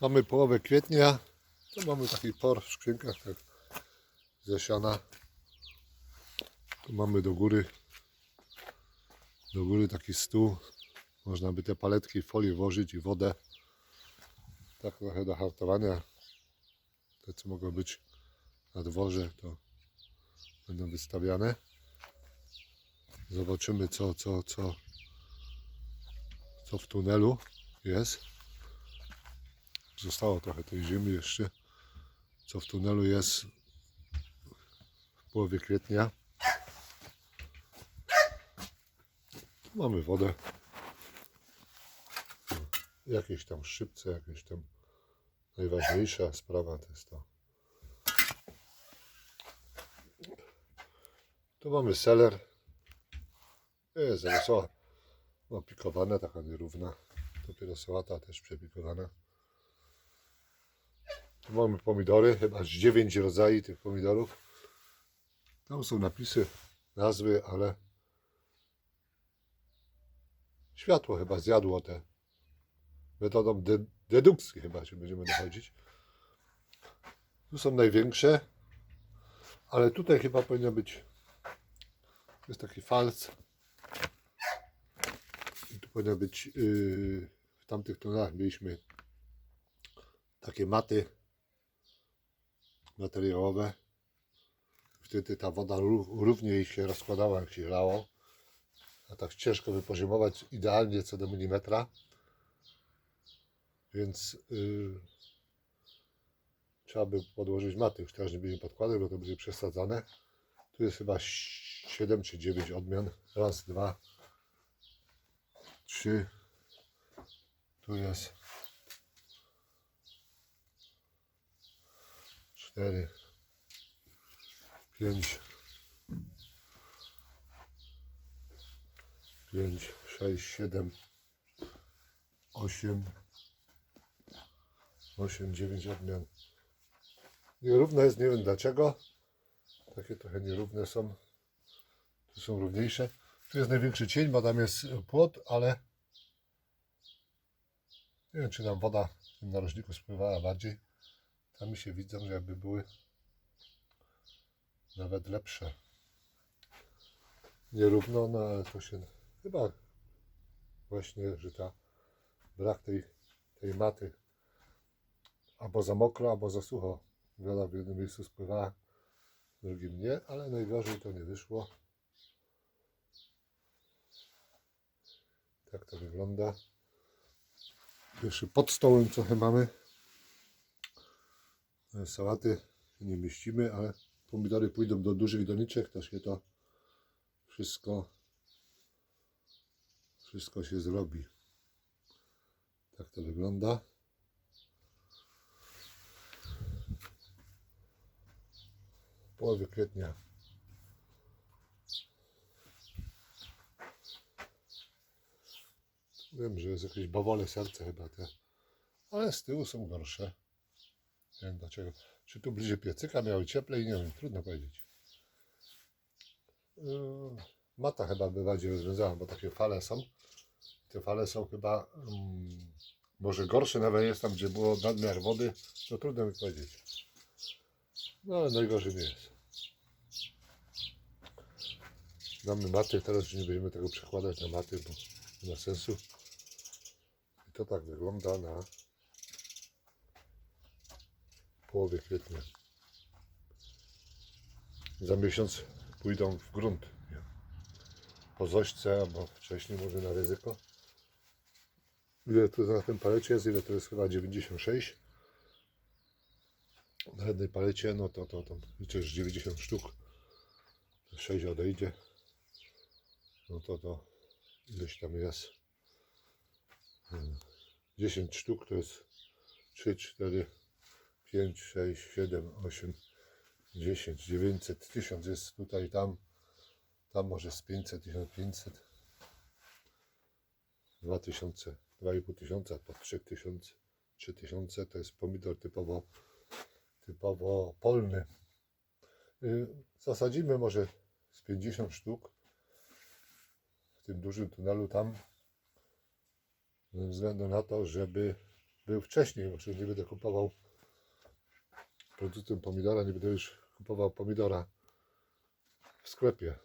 Mamy połowę kwietnia. Tu mamy taki por w skrzynkach tak ze siana. Tu mamy do góry do góry taki stół. Można by te paletki w folię włożyć i wodę. Tak trochę do hartowania. Te co mogą być na dworze to będą wystawiane. Zobaczymy co, co, co, co w tunelu jest. Zostało trochę tej zimy jeszcze. Co w tunelu jest w połowie kwietnia. Tu mamy wodę. Jakieś tam szybce, jakieś tam najważniejsza sprawa to jest to. Tu mamy seler. Jest zarosoła. No, pikowana, taka nierówna. Dopiero sałata też przepikowana. Tu mamy pomidory, chyba z 9 rodzajów tych pomidorów. Tam są napisy, nazwy, ale światło chyba zjadło te metodą de- dedukcji chyba się będziemy dochodzić. Tu są największe, ale tutaj chyba powinno być jest taki falc. I tu powinno być yy, w tamtych tunelach mieliśmy takie maty materiałowe. Wtedy ta woda ró- równiej się rozkładała jak się lało. A tak ciężko wypoziomować idealnie co do milimetra. Więc yy, trzeba by podłożyć maty. Już teraz nie będziemy podkładać, bo to będzie przesadzane. Tu jest chyba 7 czy 9 odmian. Raz, dwa, trzy. Tu jest cztery, pięć, pięć, sześć, siedem, osiem, osiem, dziewięć odmian. Nierówne jest, nie wiem dlaczego. Takie trochę nierówne są. Tu są równiejsze. Tu jest największy cień, bo tam jest płot, ale nie wiem, czy tam woda w tym narożniku spływała bardziej. Tam się widzą, jakby były nawet lepsze. Nierówno, no ale to się chyba właśnie, że ta brak tej, tej maty albo za mokro, albo za sucho. Woda w jednym miejscu spływała, w drugim nie, ale najgorzej to nie wyszło. Tak to wygląda. Jeszcze pod stołem trochę mamy. Sałaty nie mieścimy, ale pomidory pójdą do dużych doniczek, to się to wszystko wszystko się zrobi. Tak to wygląda. W połowie kwietnia. Wiem, że jest jakieś bawole serce chyba te, ale z tyłu są gorsze. Nie wiem dlaczego. Czy tu bliżej piecyka miały cieplej? Nie wiem, trudno powiedzieć. Yy, Mata chyba by bardziej rozwiązała, bo takie fale są. Te fale są chyba mm, może gorsze nawet jest tam, gdzie było nadmiar wody. No trudno mi powiedzieć. No ale najgorzej nie jest. Mamy maty, teraz już nie będziemy tego przekładać na maty, bo nie ma sensu. I to tak wygląda na połowie kwietnia. Za miesiąc pójdą w grunt. Po zośce, albo wcześniej może na ryzyko. Ile tu na tym palecie jest? Ile to jest chyba 96? Na jednej palecie, no to, to, to liczę, że 90 sztuk. 6 odejdzie. No to to ileś tam jest. Hmm. 10 sztuk to jest 3, 4, 5, 6, 7, 8, 10, 900, 1000 jest tutaj, tam, tam może z 500, 1500, 2000, 2,5 tysiąca, po 3000, 3000 to jest pomidor typowo, typowo polny. Y, Zasadzimy może z 50 sztuk w tym dużym tunelu tam, ze względu na to, żeby był wcześniej, bo nie będę kupował produktem pomidora, nie będę już kupował pomidora w sklepie.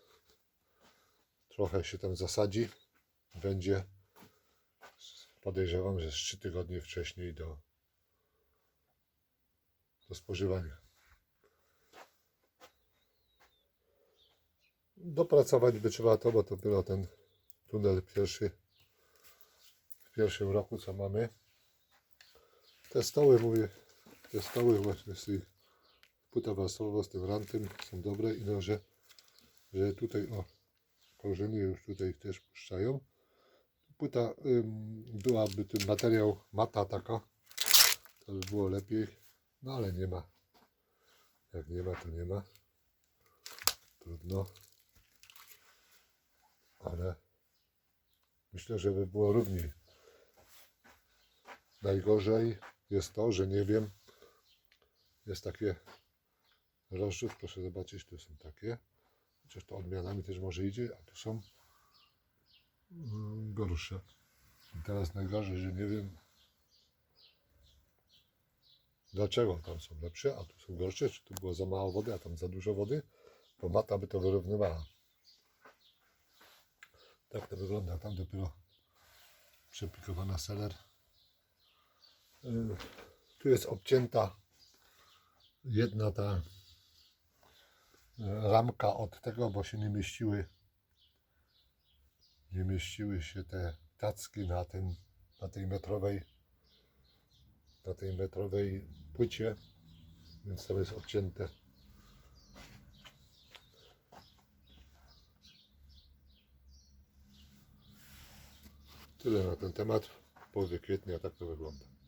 Trochę się tam zasadzi, będzie podejrzewam, że z 3 tygodnie wcześniej do, do spożywania. Dopracować by trzeba to, bo to dopiero ten tunel pierwszy w pierwszym roku, co mamy. Te stoły, mówię, te stoły właśnie z tych płyta warstwowa z tym rantem są dobre i no, że, że tutaj o korzenie już tutaj też puszczają. Płyta ym, byłaby ten materiał mata taka, to by było lepiej, no ale nie ma. Jak nie ma, to nie ma. Trudno. Ale myślę, że by było równiej. Najgorzej jest to, że nie wiem, jest takie rozrzut, proszę zobaczyć, tu są takie, chociaż to odmianami też może idzie, a tu są mm, gorsze. I teraz najgorzej, że nie wiem, dlaczego tam są lepsze, a tu są gorsze, czy tu było za mało wody, a tam za dużo wody, bo mata by to wyrównywała. Tak to wygląda, tam dopiero przepikowana seler. Y, Tu jest obcięta jedna ta y, ramka od tego, bo się nie mieściły nie mieściły się te tacki na tym na tej metrowej na tej metrowej płycie więc tam jest obcięte tyle na ten temat. Połowie kwietnia tak to wygląda